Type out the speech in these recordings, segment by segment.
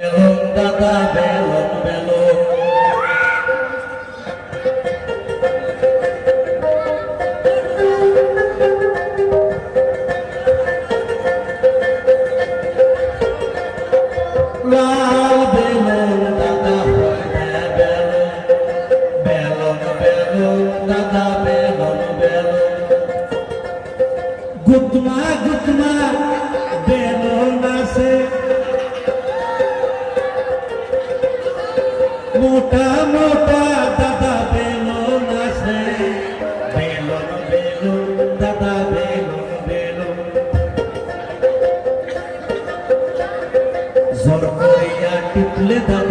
Balloon দাদা balloon বেলুন লাল বেলুন দাদা হ্যাঁ বেলুন বেলুন বেলুন দাদা বেলুন বেলুন গুতমা গুতমা মোটা মোটা দাদা বেলুন আছে। বেলুন বেলুন দাদা বেলুন বেলুন। জোর করিয়া টিপলে দাদা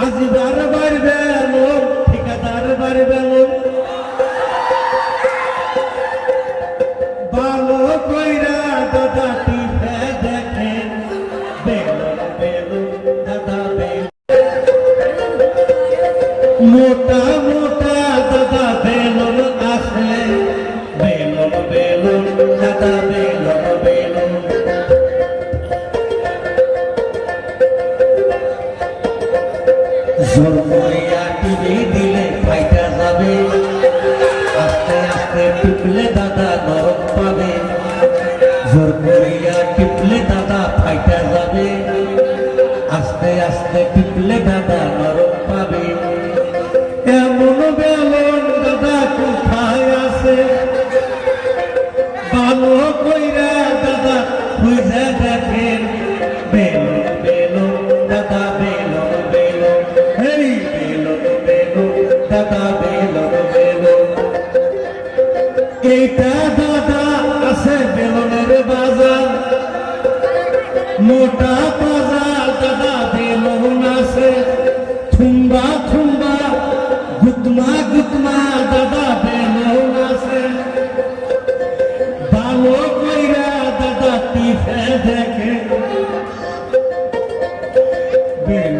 আজিবার বার বেলুন ঠিকাদার বার বেলুন ভালো কইরা দাদা জোর করিয়া টিভি দিলে ফাইটা যাবে আস্তে আস্তে টিপলে দাদা নরম পাবে। জোর করিয়া টিপলে দাদা ফাইটা যাবে আস্তে আস্তে টিপলে এইটা দাদা আছে বেলুনের বাজার। মোটা বাজার দাদা বেলুন আছে। থুম্বা থুম্বা, গুতমা গুতমা দাদা বেলুন আছে। ভালো কইরা দাদা টিফে দেখে। Balloon balloon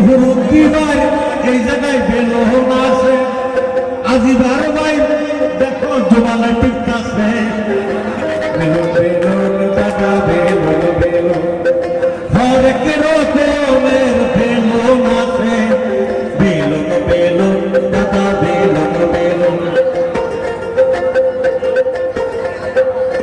balloon